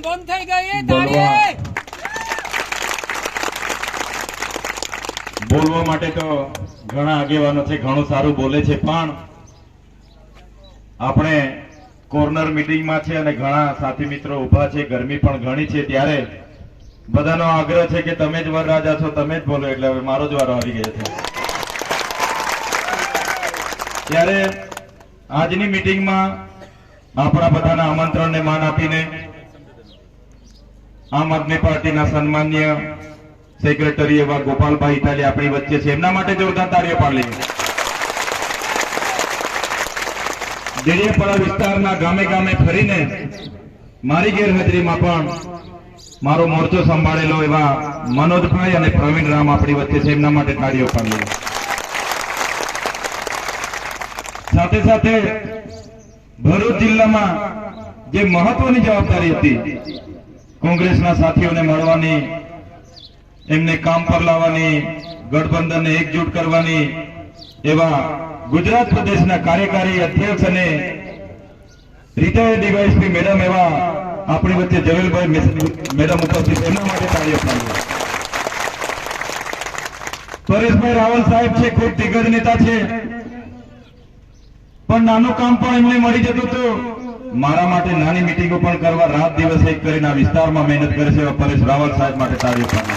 બંધ થઈ ગઈ બોલવા. તાળી બોલવા માટે તો ઘણા આગેવાનો છે ઘણું સારું બોલે છે પણ આપણે કોર્નર મિટિંગમાં છે અને ઘણા સાથી મિત્રો ઊભા છે ગરમી પણ ઘણી છે ત્યારે બધાનો આગ્રહ છે કે તમે જ વરરાજા છો તમે જ બોલો એટલે હવે મારો જ વારો આવી ગયો છે ત્યારે આજની મિટિંગમાં આપણા બધાના આમંત્રણને માન આપીને આમ આદમી પાર્ટીના સન્માન્ય સેક્રેટરી એવા ગોપાલભાઈ ઇટાલી આપણી વચ્ચે છે. એમના માટે જોરદાર તાળીઓ પાડી દેડિયાપાડા વિસ્તારના ગામે ગામે ફરીને મારી ગેરહાજરીમાં પણ મારો મોરચો સંભાળેલો એવા મનોજભાઈ અને પ્રવીણ રામ આપણી વચ્ચે છે. એમના માટે તાળીઓ પાડીએ સાથે સાથે ભરૂચ જિલ્લામાં જે મહત્વની જવાબદારી હતી કોંગ્રેસના સાથીઓને મળવાની, એમને કામ પર લાવવાની, ગઠબંધનને એકજૂટ કરવાની એવા ગુજરાત પ્રદેશના કાર્યકારી અધ્યક્ષ અને રિટાયર્ડ ડીવાયએસપી મેડમ એવા આપણી વચ્ચે જવેલભાઈ મેડમ ઉપસ્થિત. એમના માટે તાળીઓ પાડીએ પરેશભાઈ રાવલ સાહેબ છે, ખૂબ દિગ્ગજ નેતા છે. પણ નાનું કામ પણ એમને મળી જતું હતું. મારા માટે નાની મિટિંગો પણ કરવા, રાત દિવસ એક કરીને આ વિસ્તારમાં મહેનત કરે છે પરેશ રાવલ સાહેબ માટે તાળીઓ પાડીએ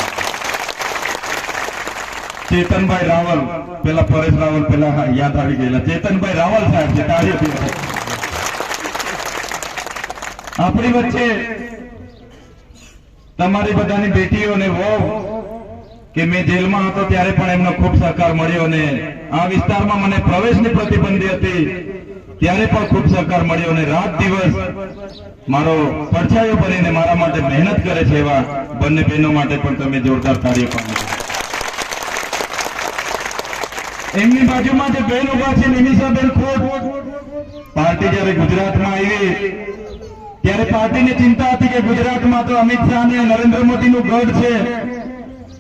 ચેતનભાઈ રાવલ, પેલા પરેશ રાવલ, પેલા યાદ આવી ગયેલા. ચેતનભાઈ રાવલ સાહેબ છે, તાળીઓ આપણી વચ્ચે તમારી બધાની બેટીઓને વહુ, કે મેં જેલમાં હતો ત્યારે પણ એમનો ખૂબ સહકાર મળ્યો અને આ વિસ્તારમાં મને પ્રવેશની પ્રતિબંધી હતી. ત્યારે પણ ખૂબ સહકાર મળ્યો અને રાત દિવસ મારો પડછાયો બનીને મારા માટે મહેનત કરે છે એવા બંને બહેનો માટે પણ તમે જોરદાર કાર્ય પાડો એમની બાજુમાં જે બેન ઊભા છે, નિમિષાબેન ખોટ પાર્ટી જયારે ગુજરાતમાં આવી, ત્યારે પાર્ટીને ચિંતા હતી કે ગુજરાતમાં તો અમિત શાહ અને નરેન્દ્ર મોદીનું ગઢ છે.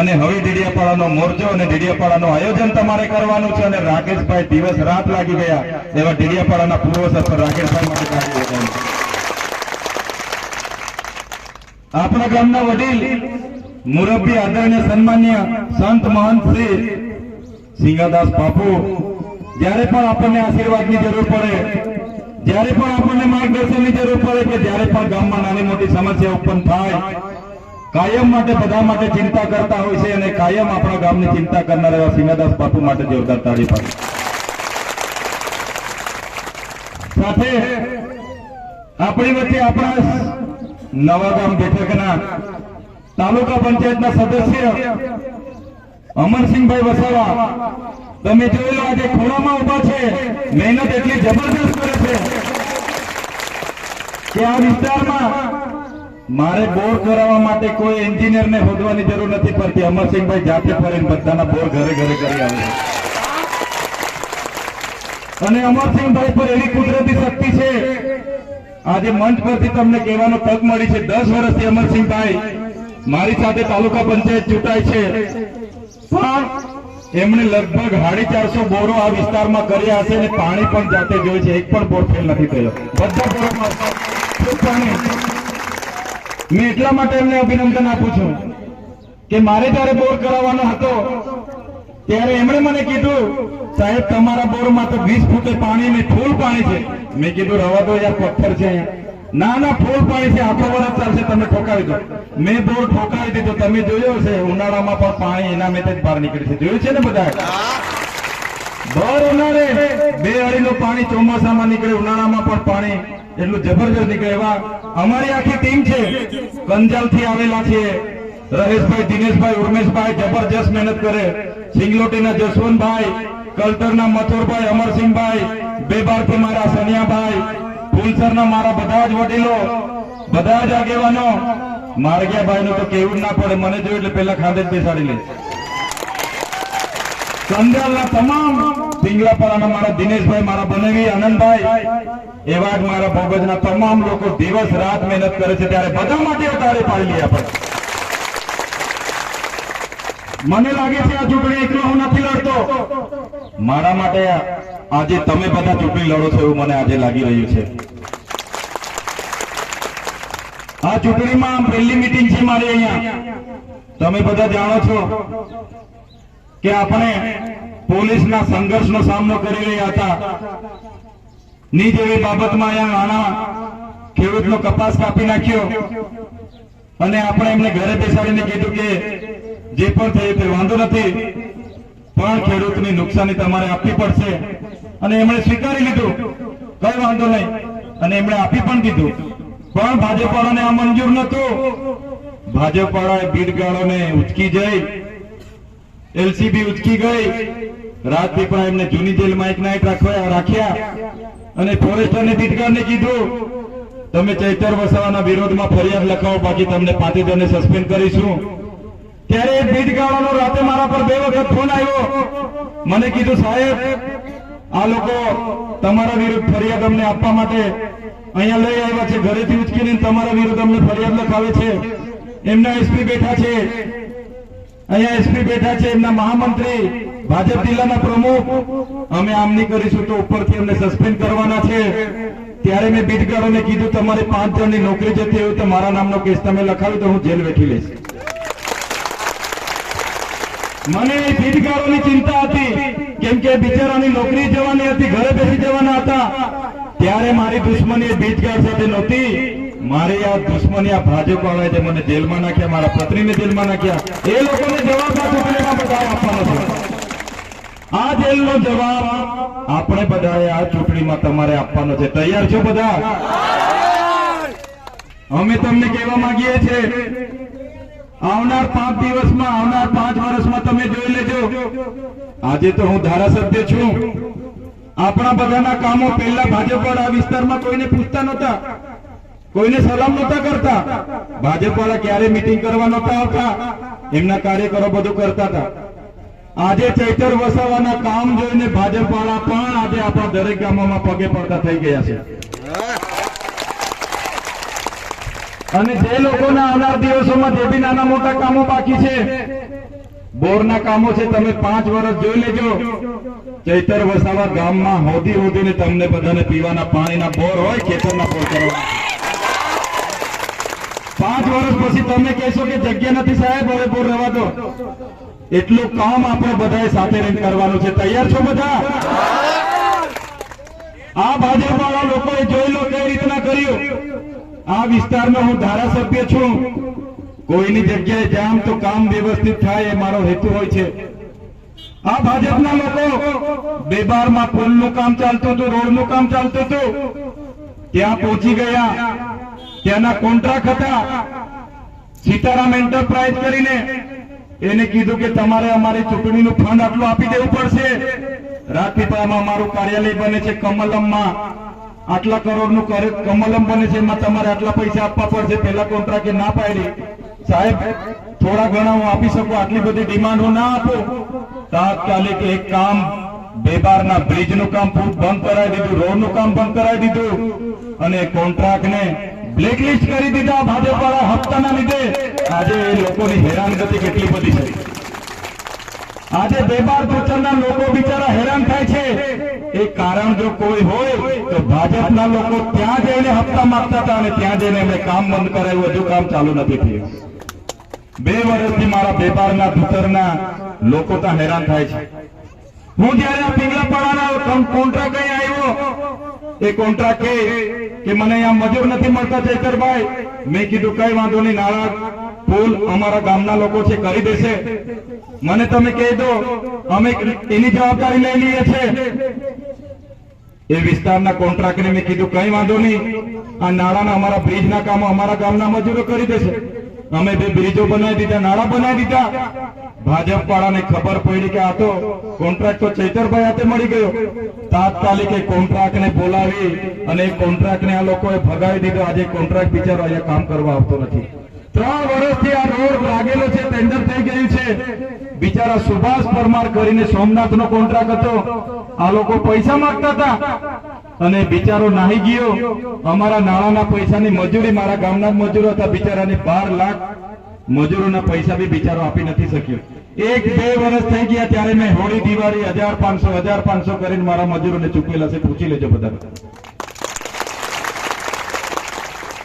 અને હવે ડેડિયાપાડાનો મોરજો અને ડેડિયાપાડાનું આયોજન તમારે કરવાનું છે અને રાકેશભાઈ દિવસ રાત લાગી ગયા એવા ડેડિયાપાડાના પૂર્વ સરપંચ રાકેશભાઈ. આપણા ગામના વડીલ મુરબ્બી આદરણીય સન્માન્ય સંત મહંત શ્રી સિંગાદાસ બાપુ, જ્યારે પણ આપણને આશીર્વાદની જરૂર પડે, જ્યારે પણ આપણને માર્ગદર્શનની જરૂર પડે કે જ્યારે પણ ગામમાં નાની મોટી સમસ્યા ઉત્પન્ન થાય કાયમ માટે બધા માટે ચિંતા કરતા હોય છે અને કાયમ આપણા ગામની ચિંતા કરનાર એવા સિંગાદાસ બાપુ માટે જોરદાર તાળી પાડે સાથે આપણી વચ્ચે આપણા નવા ગામ બેઠકના તાલુકા પંચાયતના સદસ્ય અમરસિંહભાઈ વસાવા, તમે જોઈ આજે ખૂણામાં ઊભા છે. મહેનત એટલી જબરદસ્ત કરે છે કે આ વિસ્તારમાં મારે બોર કરાવવા માટે કોઈ એન્જિનિયરને શોધવાની જરૂર નથી પડતી. અમરસિંહભાઈ જાતે ફરીને બધાના બોર ઘરે ઘરે કરી આવે અને અમરસિંહભાઈ પર એવી કુદરતી શક્તિ છે. આજે મંચ પરથી તમને કહેવાનો તક મળી છે. દસ વર્ષથી અમરસિંહભાઈ મારી સાથે તાલુકા પંચાયત ચૂંટાય છે. પણ એમણે લગભગ સાડી ચારસો બોરો આ વિસ્તારમાં કર્યા હશે અને પાણી પણ જાતે જોઈ છે. એક પણ બોર ફેલ નથી થયો. બધા બોરોમાં પાણી. મેં એટલા માટે એમને અભિનંદન આપું છું કે મારે જયારે બોર કરાવવાનો હતો, ત્યારે એમણે મને કીધું, સાહેબ, તમારા બોરમાં તો વીસ ફૂટે પાણી ને ફૂલ પાણી છે. મેં કીધું, રવા દો યાર, પથ્થર છે ના ના, ફૂલ પાણી છે, આખો વરસ ચાલશે, તમે ઠોકાવી દો. મેં બોર ઠોકાવી દીધો, તમે જોયો છે ઉનાળામાં પણ પાણી એના મેં જ બહાર નીકળે છે. જોયું છે ને બધા? દર ઉનાળે બે અડીનું પાણી ચોમાસામાં નીકળે, ઉનાળામાં પણ પાણી એટલું જબરજસ્ત નીકળે. એવા અમારી આખી ટીમ છે. કંજાલથી આવેલા છે. રહેશભાઈ દિનેશભાઈ, ઉર્મેશભાઈ જબરજસ્ત મહેનત કરે. સિંગલોટીના જસવંતભાઈ, કલ્ટરના મથુરભાઈ, અમરસિંહભાઈ, બેબારથી મારા સનિયાભાઈ, ફૂલસરના મારા બધા જ વડીલો, બધા જ આગેવાનો. માર્ગિયાભાઈ નું તો કેવું ના પડે, મને જોયું એટલે પેલા ખાંડે જ બેસાડી લે. કંડલના તમામ પિંગલાપરાના મારા દિનેશભાઈ, મારા બનેવી આનંદભાઈ. એવા જ મારા ભોગજના તમામ લોકો દિવસ રાત મહેનત કરે છે ત્યારે બધા માટે તારે પાડી લઈએ આપણે. મને લાગે છે આ ચૂંટણી એકલો હું નથી લડતો. મારા માટે આજે તમે બધા ચૂંટણી લડો છો એવું મને આજે લાગી રહ્યું છે. આ ચૂંટણીમાં પહેલી મીટિંગ છે મારી અહીંયા. તમે બધા જાણો છો કે આપણે પોલીસના સંઘર્ષનો સામનો કરી રહ્યા હતા. ની જેવી બાબતમાં અહીંયા નાના ખેડૂતનો કપાસ કાપી નાખ્યો. અને આપણે એમને ઘરે બેસાડીને કીધું કે જે પણ થયું તે વાંધો નથી, પણ ખેડૂતની નુકસાની તમારે આપવી પડશે. અને એમણે સ્વીકારી લીધું. કઈ વાંધો નહીં. અને એમણે આપી પણ દીધું. પણ ભાજપવાળાને આ મંજૂર નતું ભાજપવાળાએ ભીડગાળોને ઉચકી જઈ, એલસીબી ઉચકી ગઈ. રાજપીપળા એમને જૂની જેલમાં એક નાઇટ રાખવા રાખ્યા. અને ફોરેસ્ટરને ભીડગાળને કીધું, તમે ચૈતર વસાવાના વિરોધમાં ફરિયાદ લખાવો, બાકી તમને પાંત્રીસ જણને સસ્પેન્ડ કરીશું. ત્યારે એ ભીડગાળાનો રાતે મારા પર બે વખત ફોન આવ્યો. મને કીધું, સાહેબ, આ લોકો તમારા વિરુદ્ધ ફરિયાદ અમને આપવા માટે અહીંયા લઈ આવ્યા છે, ઘરેથી ઉચકીને તમારા વિરુદ્ધ અમને ફરિયાદ લખાવે છે. એમના એસપી બેઠા છે. અહીંયા એસપી બેઠા છે, એમના મહામંત્રી ભાજપ જિલ્લાના પ્રમુખ, અમે આમ કરીશું તો ઉપરથી અમને સસ્પેન્ડ કરવાના છે. ત્યારે મેં બીટગારોને કીધું, તમારે પાંચ જણની નોકરી જતી હોય તો મારા નામનો કેસ તમે લખાવી તો હું જેલ વેઠી લઈશ. મને બીટગારોની ચિંતા હતી, કેમ કે બિચારાની નોકરી જવાની હતી, ઘરે બેસી જવાના હતા. ત્યારે મારી દુશ્મની બીટગાર સાથે નહોતી. મારે આ દુશ્મની આ ભાજપ વાળા જે મને જેલમાં નાખ્યા, મારા પત્નીને જેલમાં નાખ્યા, એ લોકોને જવાબ આપવાનો છે. આ જેલનો જવાબ આપણે બધાએ આ ચૂંટણીમાં તમારે આપવાનો છે. તૈયાર છો બધા? અમે તમને કહેવા માંગીએ છીએ, આવનાર પાંચ દિવસમાં, આવનાર પાંચ વર્ષમાં તમે જોઈ લેજો. આજે તો હું ધારાસભ્ય છું. આપણા બધાના કામો પહેલા ભાજપ આ વિસ્તારમાં કોઈને પૂછતા નહોતા. કોઈને સલામ નહોતા કરતા. ભાજપ વાળા ક્યારે મિટિંગ કરવા નહોતા આવતા. એમના કાર્યકરો બધું કરતા હતા. આજે ચૈતર વસાવાના કામ જોઈને ભાજપ વાળા પણ આજે આપણા દરેક ગામોમાં પગે પડતા થઈ ગયા છે. અને જે લોકોના આવનાર દિવસોમાં જે બી નાના મોટા કામો બાકી છે, બોરના કામો છે, તમે પાંચ વર્ષ જોઈ લેજો. ચૈતર વસાવા ગામમાં હોદી હોદીને તમને બધાને પીવાના પાણીના બોર હોય, ખેતરના બોર કરવા. પાંચ વર્ષ પછી તમે કહેશો કે જગ્યા નથી સાહેબ, હવે બોર રહેવા દો. એટલું કામ આપણે બધાએ સાથે રહીને કરવાનું છે. તૈયાર છો બધા? આ ભાજપ વાળા લોકોએ જોઈ લો કઈ રીતના કર્યું. આ વિસ્તારનો હું ધારાસભ્ય છું. કોઈની જગ્યાએ જામ તો કામ વ્યવસ્થિત થાય એ મારો હેતુ હોય છે. આ ભાજપના લોકો બેબારમાં પુલનું કામ ચાલતું હતું, રોડનું કામ ચાલતું હતું. ત્યાં પહોંચી ગયા. ત્યાંના કોન્ટ્રાક્ટ હતા. સીતારામ એન્ટરપ્રાઇઝ કરીને એને કીધું કે તમારે અમારી ચૂંટણીનું ફંડ આટલું આપી દેવું પડશે. રાજપીપળામાં અમારું કાર્યાલય બને છે કમલમમાં. આટલા કરોડનું કરે- કમલમ બને છે, એમાં તમારે આટલા પૈસા આપવા પડશે. પેલા કોન્ટ્રાક્ટે ના પાડી. સાહેબ, થોડા ઘણા હું આપી શકું, આટલી બધી ડિમાન્ડ હું ના આપું. તાત્કાલિક એક કામ, બેબારના બ્રિજનું કામ બંધ કરાવી દીધું, રોડનું કામ બંધ કરાવી દીધું. અને કોન્ટ્રાક્ટને બ્લેકલિસ્ટ કરી દીધા ભાજપ વાળા હપ્તાના લીધે. આજે લોકોની હેરાનગતિ કેટલી બધી છે. આજે વેપાર પ્રચારના લોકો બિચારા હેરાન થાય છે. એ કારણ જો કોઈ હોય, તો ભાજપના લોકો ત્યાં જઈને હપ્તા માંગતા હતા અને ત્યાં જઈને એમણે કામ બંધ કરાયું હજુ કામ ચાલુ નથી થયું. બે વર્ષથી મારા વેપારના, ભૂતરના લોકો ત્યાં હેરાન થાય છે. હું જયારે આ પિંગલાપાડાના કોન્ટ્રાક્ટ અહીં આવ્યો, એ કોન્ટ્રાક્ટ કે કે મને અહીંયા મજૂર નથી મળતા ચૈતરભાઈ મેં કીધું, કઈ વાંધો નહીં નાળા પુલ અમારા ગામના લોકો છે, કરી દેશે. મને તમે કહી દો, અમે એની જવાબદારી લઈ લઈએ છીએ એ વિસ્તારના કોન્ટ્રાક્ટને મેં કીધું, કઈ વાંધો નહીં. આ નાળાના અમારા બ્રિજના કામો અમારા ગામના મજૂરો કરી દેશે. અમે બે બ્રિજો બનાવી દીધા, નાળા બનાવી દીધા. ભાજપ વાળાને ખબર પડી કે આ તો કોન્ટ્રાક્ટ તો ચૈતરભાઈ હાથે મળી ગયો. તાત્કાલિક એ કોન્ટ્રાક્ટને બોલાવી અને એ કોન્ટ્રાક્ટને આ લોકોએ ભગાવી દીધો. આજે કોન્ટ્રાક્ટ બિચારો અહીંયા કામ કરવા આવતો નથી. ત્રણ વર્ષથી આ રોડ લાગેલો છે ટેન્ડર થઈ ગયું છે. બિચારા સુભાષ પરમાર કરીને સોમનાથ નો કોન્ટ્રાક્ટ હતો. આ લોકો પૈસા માંગતા હતા. અને બિચારો નાહી ગયો. અમારા નાણાના પૈસાની મજૂરી, મારા ગામના મજૂરો હતા બિચારાને. બાર લાખ મજૂરોના પૈસા બી બિચારો આપી નથી શક્યો. એક બે વર્ષ થઈ ગયા ત્યારે મેં હોળી, દિવાળી, હજાર પાંચસો હજાર પાંચસો કરીને મારા મજૂરોને ચૂકવેલા છે. પૂછી લેજો બધા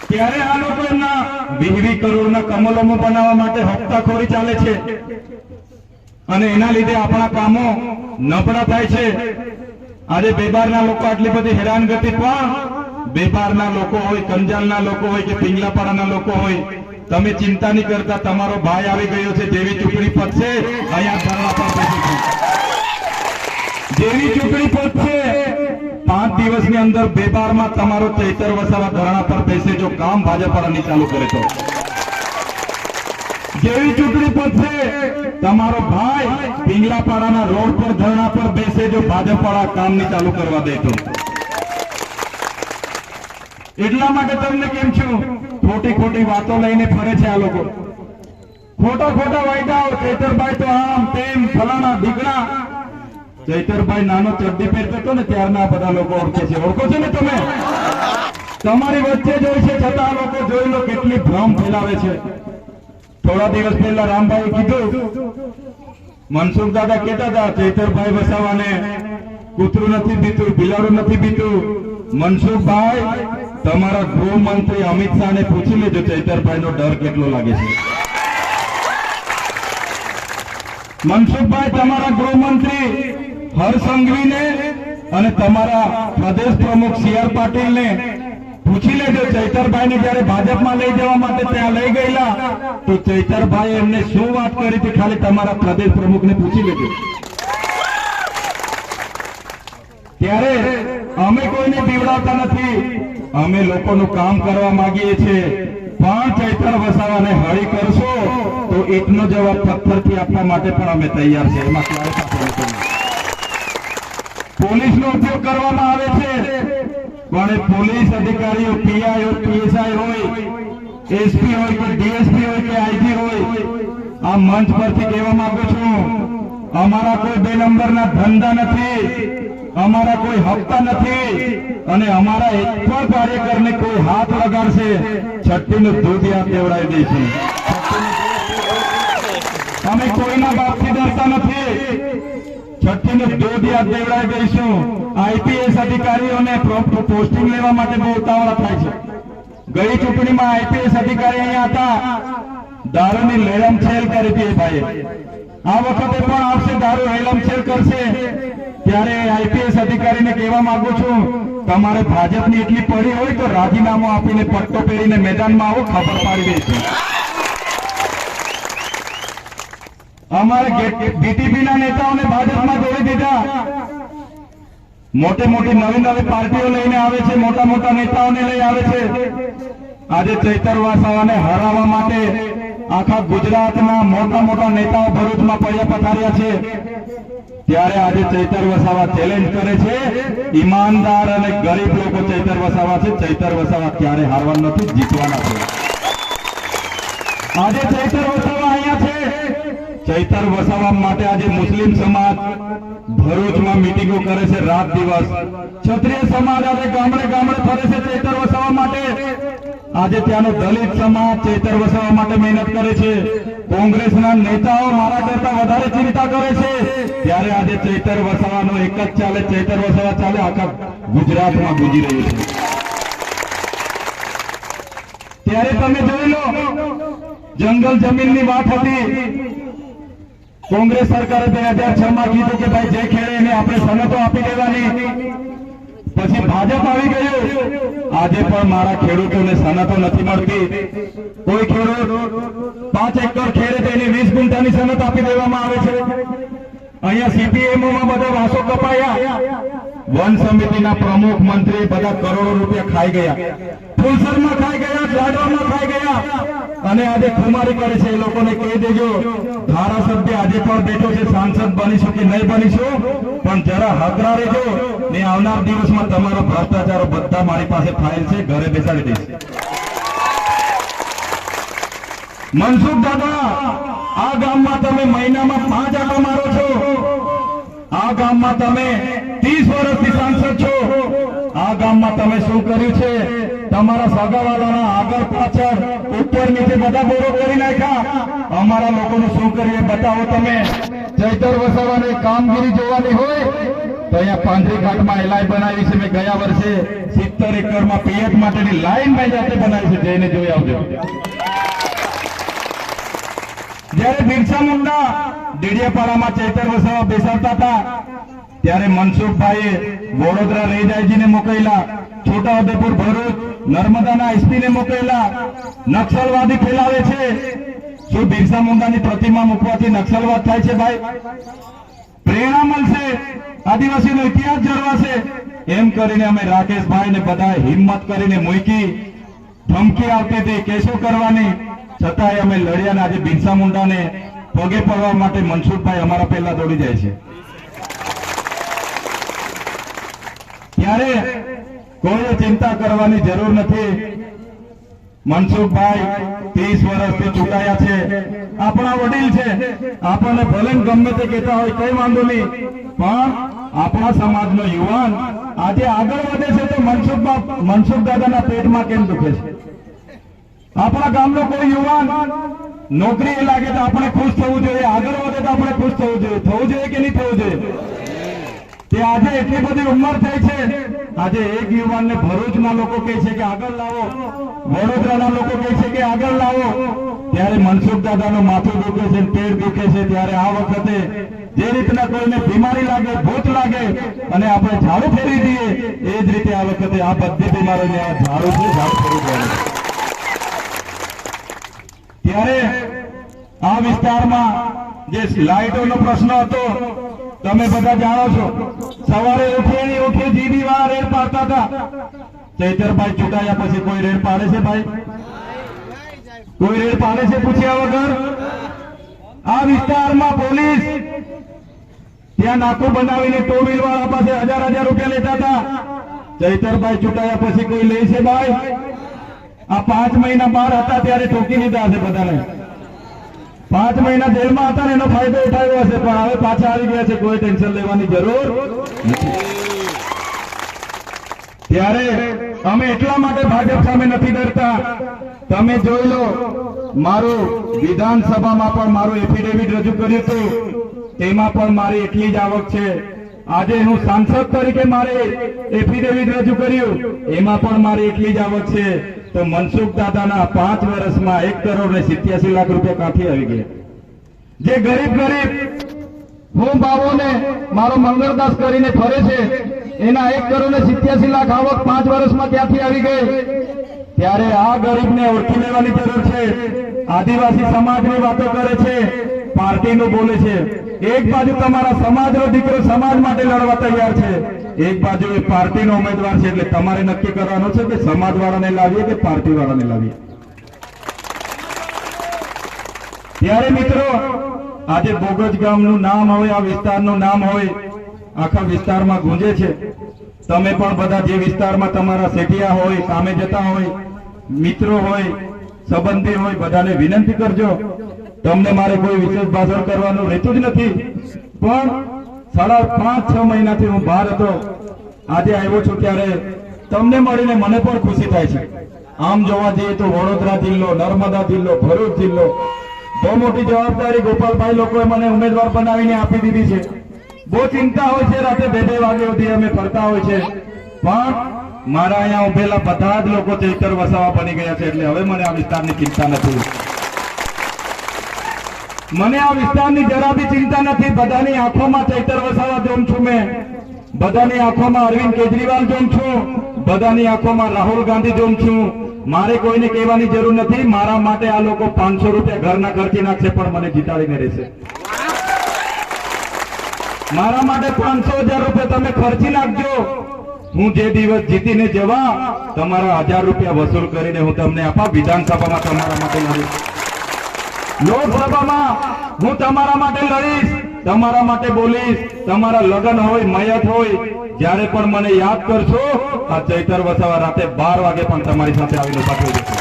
ત્યારે આ લોકો એમના વીસ કરોડના કમલોમો બનાવવા માટે હપ્તાખોરી ચાલે છે. અને એના લીધે આપણા કામો નબળા થાય છે. આજે બેબારના લોકો આટલી બધી હેરાનગતિ પણ બેબારના લોકો હોય, કંજાલના લોકો હોય કે પિંગલાપાડાના લોકો હોય, તમે ચિંતા નહીં કરતા, તમારો ભાઈ આવી ગયો છે, જેવી ચૂંટણી પતશે પર જેવી ચૂંટણી પતશે પાંચ દિવસની અંદર બેબારમાં તમારો ચૈતર વસાવા ધરણા પર બેસે, જો કામ ભાજપવાળાની ચાલુ કરે તો. જેવી ચૂંટણી પતશે તમારો ભાઈ પિંગલાપાડાના રોડ પર ધરણા પર બેસે, જો ભાજપવાળા કામની ચાલુ કરવા દે એટલા માટે તમને કેમ છું? ખોટી ખોટી વાતો લઈને ફરે છે આ લોકો. ખોટા ખોટા વાયદાઓ, ચૈતરભાઈ તો આમ તેમ ફલાણા ઢીકણા ચૈતરભાઈ નાનો ચડ્ડી પહેરતો હતો ને ત્યારના બધા લોકો ઓળખે છે. ઓળખો છો ને તમે? તમારી વચ્ચે જોઈ છે, છતાં લોકો જોઈ લો કેટલી ભ્રમ ફેલાવે છે. થોડા દિવસ પહેલા રામભાઈ કીધું, મનસુખ દાદા કેતા હતા, ચૈતરભાઈ વસાવાને કૂતરું નથી બીતું બિલાડું નથી બીતું મનસુખભાઈ તમારા ગૃહમંત્રી અમિત શાહને પૂછી લેજો ચૈતરભાઈ નો ડર કેટલો લાગે છે. મનસુખભાઈ તમારા ગૃહમંત્રી હર્ષ અને તમારા પ્રદેશ પ્રમુખ સી આર પાટીલને પૂછી લેજો ચૈતરભાઈ ને જયારે ભાજપમાં લઈ જવા માટે ત્યાં લઈ ગયેલા, તો ચૈતરભાઈ એમને શું વાત કરી હતી ખાલી તમારા પ્રદેશ પ્રમુખને પૂછી લેજો. ત્યારે અમે કોઈને પીવડાવતા નથી, અમે લોકોનું કામ કરવા માંગીએ છીએ. પણ ચૈતર વસાવાને હળી કરશો, તો એકનો જવાબ પથ્થરથી આપવા માટે પણ અમે તૈયાર છે એમાં પોલીસનો ઉપયોગ કરવામાં આવે છે. પણ પોલીસ અધિકારીઓ પીઆઈ હોય પીએસઆઈ હોય, એસપી હોય કે ડીએસપી હોય કે આઈજી હોય, આ મંચ પરથી કહેવા માંગુ છું, અમારા કોઈ બે નંબરના ધંધા નથી, અમારા કોઈ હપ્તા નથી, અને અમારા એક પણ કાર્યકરને કોઈ હાથ લગાડશે છઠ્ઠીનું દૂધ યાદ દેવડાવી દઈશું. અમે કોઈના બાપથી ડરતા નથી. છઠ્ઠીનું દૂધ યાદ દેવડાવી દઈશું આઈપીએસ અધિકારીઓને પોસ્ટિંગ લેવા માટે બહુ ઉતાવળા થાય છે. ગઈ ચૂંટણીમાં આઈપીએસ અધિકારી અહીંયા હતા. દારૂની છેલ કરી હતી ભાઈએ. આ વખતે પણ આવશે દારૂ છેલ કરશે. ત્યારે આઈપીએસ અધિકારીને કહેવા માંગુ છું, તમારે ભાજપની એટલી પડી હોય તો રાજીનામું આપીને પટ્ટો પહેરીને મેદાનમાં આવો, ખબર પાડી દઈશું. અમારે બીટીપી પડ્યા પથાર્યા છે. ત્યારે આજે ચૈતર વસાવા ચેલેન્જ કરે છે. ઈમાનદાર અને ગરીબ લોકો ચૈતર વસાવા છે. ચૈતર વસાવા ક્યારે હારવા નથી, જીતવાના છે. આજે ચૈતર વસાવા અહીંયા છે. ચૈતર વસાવા માટે આજે મુસ્લિમ સમાજ ભરૂચમાં મિટિંગો કરે છે રાત દિવસ. ક્ષત્રિય સમાજ આજે ગામડે ગામડે ફરે છે ચૈતર વસાવા માટે. આજે ત્યાંનો દલિત સમાજ ચૈતર વસાવવા માટે મહેનત કરે છે. કોંગ્રેસના નેતાઓ મારા કરતા વધારે ચિંતા કરે છે. ત્યારે આજે ચૈતર વસાવાનો એક જ ચાલે, ચૈતર વસાવા ચાલે, આખા ગુજરાતમાં ગુંજી રહ્યું છે. ત્યારે તમે જોઈ લો, જંગલ જમીનની વાત હતી. કોંગ્રેસ સરકારે બે હજાર છ માં કીધું કે ભાઈ જે ખેડે એને આપણે સનતો આપી દેવાની. પછી ભાજપ આવી ગયું. આજે પણ મારા ખેડૂતોને સનતો નથી મળતી. કોઈ ખેડૂત પાંચ એકર ખેડે તો વીસ ગુંઠાની સનત આપી દેવામાં આવે છે. અહીંયા સીપીએમઓ માં બધા વાસો કપાયા. વન સમિતિના પ્રમુખ મંત્રી બધા કરોડો રૂપિયા ખાઈ ગયા. ફુલસરમાં ખાઈ ગયા જાડવામાં ખાઈ ગયા. અને આજે ખુમારી કરે છે, એ લોકોને કહી દેજો, ધારાસભ્ય આજે પણ બેઠો છે, સાંસદ બનીશું કે નહીં બનીશું પણ જરા હકરા રહેજો. ને આવનાર દિવસમાં તમારો ભ્રષ્ટાચારો બધા મારી પાસે ફાઇલ છે, ઘરે બેસાડી દઈશ. મનસુખ દાદા, આ ગામમાં તમે મહિનામાં પાંચ આટો મારો છો. આ ગામમાં તમે ત્રીસ વર્ષથી સાંસદ છો. આ ગામમાં તમે શું કર્યું છે? તમારા સગાવાલાના આગળ પાછળ ઉપર નીચે બધા બોરો કરી નાખ્યા. અમારા લોકોનું શું કરીએ બતાવો તમે. ચૈતર વસાવાની કામગીરી જોવાની હોય તો અહીંયા પાંજરી ઘાટમાં એલાઈ બનાવી છે. મેં ગયા વર્ષે સિત્તેર એકરમાં પિયત માટેની લાઈન મેં જાતે બનાવી છે. જઈને જોઈ આવજો. જયારે બિરસા મુંડા ડેડિયાપાડામાં ચૈતર વસાવા બેસાડતા હતા, ત્યારે મનસુખભાઈએ વડોદરા રેજાઈજીને મોકલેલા છોટાઉદેપુર ભરૂચ નર્મદાના એસપીને મોકલેલા. નક્સલવાદી ફેલાવે છે. શું બિરસા મુંડાની પ્રતિમા મૂકવાથી નક્સલવાદ થાય છે ભાઈ? પ્રેરણા મળશે. આદિવાસીનો ઇતિહાસ જળવાશે. એમ કરીને અમે રાકેશભાઈ ને બધા હિંમત કરીને મૂકી. ધમકી આવતી હતી કેસો કરવાની? છતાંય અમે લડ્યા ને આજે બિરસા મુંડાને પગે પડવા માટે મનસુખભાઈ અમારા પહેલા દોડી જાય છે. ત્યારે કોઈ ચિંતા કરવાની જરૂર નથી. મનસુખભાઈ ત્રીસ વર્ષથી ચૂંટાયા છે. આપણા વડીલ છે. આપણને ભલે ગમે તે કહેતા હોય કઈ વાંધો નહીં. પણ આપણા સમાજનો યુવાન આજે આગળ વધે છે તો મનસુખ મનસુખ દાદાના પેટમાં કેમ દુખે છે? આપણા ગામનો કોઈ યુવાન નોકરી લાગે તો આપણે ખુશ થવું જોઈએ. આગળ વધે તો આપણે ખુશ થવું જોઈએ. થવું જોઈએ કે નહીં થવું જોઈએ? તે આજે એટલી બધી ઉંમર થઈ છે. આજે એક યુવાનને ભરૂચના લોકો કહે છે કે આગળ લાવો. વડોદરાના લોકો કહે છે કે આગળ લાવો. ત્યારે મનસુખ દાદાનું માથું દુખે છે પેટ દુખે છે ત્યારે આ વખતે જે રીતના કોઈને બીમારી લાગે, ભૂત લાગે અને આપણે ઝાડુ ફેરી દઈએ, એ જ રીતે આ વખતે આ બધી બીમારીને આ ઝાડુ છે, ઝાડુ ફેરી દેવાનું. ત્યારે આ વિસ્તારમાં જે લાઇટોનો પ્રશ્ન હતો તમે બધા જાણો છો. સવારે ઉઠીએ ને ઉઠીએ જીબી વાળા રેડ પાડતા હતા. ચૈતરભાઈ ચૂંટાયા પછી કોઈ રેડ પાડે છે ભાઈ? કોઈ રેડ પાડે છે પૂછ્યા વગર? આ વિસ્તારમાં પોલીસ ત્યાં નાકું બનાવીને ટુ વ્હીલ વાળા પાસે હજાર હજાર રૂપિયા લેતા હતા. ચૈતરભાઈ ચૂંટાયા પછી કોઈ લે છે ભાઈ? આ પાંચ મહિના બહાર હતા, ત્યારે ટોકી લીધા હશે બધાને. પાંચ મહિના જેલમાં હતા ને એનો ફાયદો ઉઠાવ્યો હશે, પણ હવે પાછા આવી ગયા છે, કોઈ ટેન્શન લેવાની જરૂર ત્યારે અમે એટલા માટે ભાજપ સામે નથી ડરતા. તમે જોઈ લો, મારું વિધાનસભામાં પણ મારું એફિડેવિટ રજૂ કર્યું હતું. તેમાં પણ મારી એટલી જ આવક છે. આજે હું સાંસદ તરીકે મારે એફિડેવિટ રજૂ કર્યું. એમાં પણ મારી એટલી જ આવક છે. તો મનસુખ દાદાના પાંચ વર્ષમાં એક કરોડ ને સિત્યાસી લાખ રૂપિયા કાંથી આવી ગયા. જે ગરીબ ગરીબ હું બાબોને મારો મંગળદાસ કરીને ફરે છે, એના એક કરોડ ને સિત્યાસી લાખ આવક પાંચ વર્ષમાં ક્યાંથી આવી ગઈ. ત્યારે આ ગરીબને ઓળખી લેવાની જરૂર છે. આદિવાસી સમાજની વાતો કરે છે. પાર્ટીનું બોલે છે. એક બાજુ તમારા સમાજનો દીકરો સમાજ માટે લડવા તૈયાર છે. એક બાજુ એ પાર્ટીનો ઉમેદવાર છે એટલે તમારે નક્કી કરવાનું છે કે સમાજ વાળાને લાવીએ કે પાર્ટી વાળાને લાવીએ? ત્યારે મિત્રો, આજે બોગજ ગામનું નામ હોય આ વિસ્તારનું નામ હોય આખા વિસ્તારમાં ગુંજે છે. તમે પણ બધા જે વિસ્તારમાં તમારા સેટિયા હોય સામે જતા હોય, મિત્રો હોય, સંબંધી હોય, બધાને વિનંતી કરજો. તમને મારે કોઈ વિશેષ ભાષણ કરવાનું રહેતું જ નથી. પણ સાડા પાંચ, છ મહિનાથી હું બહાર હતો. આજે આવ્યો છું ત્યારે તમને મળીને મને પણ ખુશી થાય છે. આમ જોવા જઈએ તો વડોદરા જિલ્લો, નર્મદા જિલ્લો, ભરૂચ જિલ્લો, બહુ મોટી જવાબદારી ગોપાલભાઈ લોકોએ મને ઉમેદવાર બનાવીને આપી દીધી છે. બહુ ચિંતા હોય છે, રાતે બે બે વાગે સુધી અમે ફરતા હોય છે. પણ મારા અહીંયા ઉભેલા બધા જ લોકો ચૈતર વસાવા બની ગયા છે, એટલે હવે મને આ વિસ્તારની ચિંતા નથી. મને આ વિસ્તારની જરા બી ચિંતા નથી. બધાની આંખોમાં ચૈતર વસાવા જોઉં છું મેં. બધાની આંખોમાં અરવિંદ કેજરીવાલ જોઉં છું. બધાની આંખોમાં રાહુલ ગાંધી જોઉં છું. મારે કોઈને કહેવાની જરૂર નથી. મારા માટે આ લોકો પાંચસો રૂપિયા ઘરના ખર્ચી નાખશે, પણ મને જીતાડીને રહેશે. મારા માટે પાંચસો હજાર રૂપિયા તમે ખર્ચી નાખજો. હું જે દિવસ જીતીને જવા, તમારા હજાર રૂપિયા વસૂલ કરીને હું તમને આપા વિધાનસભામાં તમારા માટે લડીશ લોકસભામાં હું તમારા માટે લડીશ તમારા માટે બોલીશ. તમારા લગ્ન હોય, મયત હોય, જ્યારે પણ મને યાદ કરશો, આ ચૈતર વસાવા રાતે બાર વાગે પણ તમારી સાથે આવીને પાછળ જશે.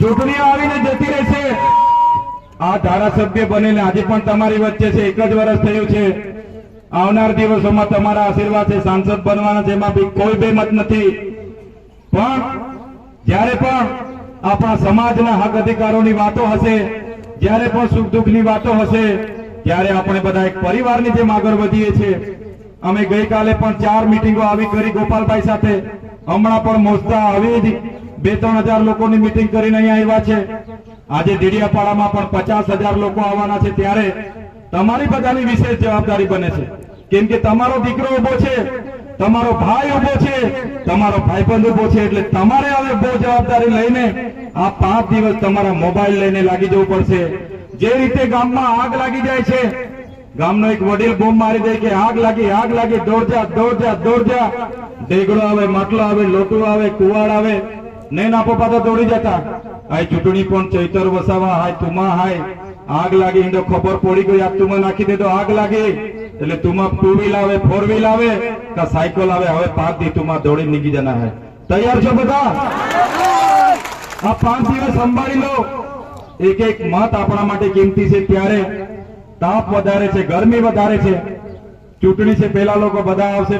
ચૂંટણીઓ આવીને જતી રહેશે. આ ધારાસભ્ય બનીને આજે પણ તમારી વચ્ચે છે, એક જ વર્ષ થયું છે. આવનાર દિવસોમાં તમારા આશીર્વાદ છે, સાંસદ બનવાના જેમાં બી કોઈ બેમત નથી. પણ, જ્યારે પણ આપણા સમાજના હક અધિકારોની વાતો હશે, જ્યારે પણ સુખ દુઃખની વાતો હશે, ત્યારે આપણે બધા એક પરિવારની જેમ આગળ વધીએ છીએ. અમે ગઈકાલે પણ ચાર મિટિંગો આવી કરી ગોપાલભાઈ સાથે. હમણાં પણ મોજતા આવી બે ત્રણ હજાર લોકોની મિટિંગ કરીને અહીંયા આવ્યા છે. આજે ડીડિયાપાડામાં પણ પચાસ હજાર લોકો આવવાના છે. ત્યારે તમારી બધાની વિશેષ જવાબદારી બને છે. કેમ કે તમારો દીકરો ઊભો છે તમારો ભાઈ ઊભો છે, તમારો ભાઈબંધ ઊભો છે, એટલે તમારે હવે બહુ જવાબદારી લઈને આ પાંચ દિવસ તમારા મોબાઈલ લઈને લાગી જવું પડશે. જે રીતે ગામમાં આગ લાગી જાય છે, ગામનો એક વડીલ બોમ્બ મારી દે કે આગ લાગી આગ લાગી દોડ જા દોડ જા દોડ જા ઢેગડો આવે, માટલો આવે લોટું આવે, કુવાડ આવે. નહીં નાપો તો દોડી જતા. આ ચૂંટણી પણ ચૈતર વસાવા, હાય, તુમા, હાય. આગ લાગી, એનો ખબર પડી ગઈ, આ તુમા નાખી દે તો આગ લાગી. એટલે તુમા ટુ વ્હીલ આવે ફોર વ્હીલ આવે કે સાયકલ આવે. હવે પાંચ દી તુમા દોડી નીકળી જના હે. તૈયાર છો બધા? આ પાંચ દિવસ સંભાળી લો. એક એક મત આપણા માટે કિંમતી છે ત્યારે. તાપ વધારે છે, ગરમી વધારે છે. ચૂંટણી છે પેલા લોકો બધા આવશે.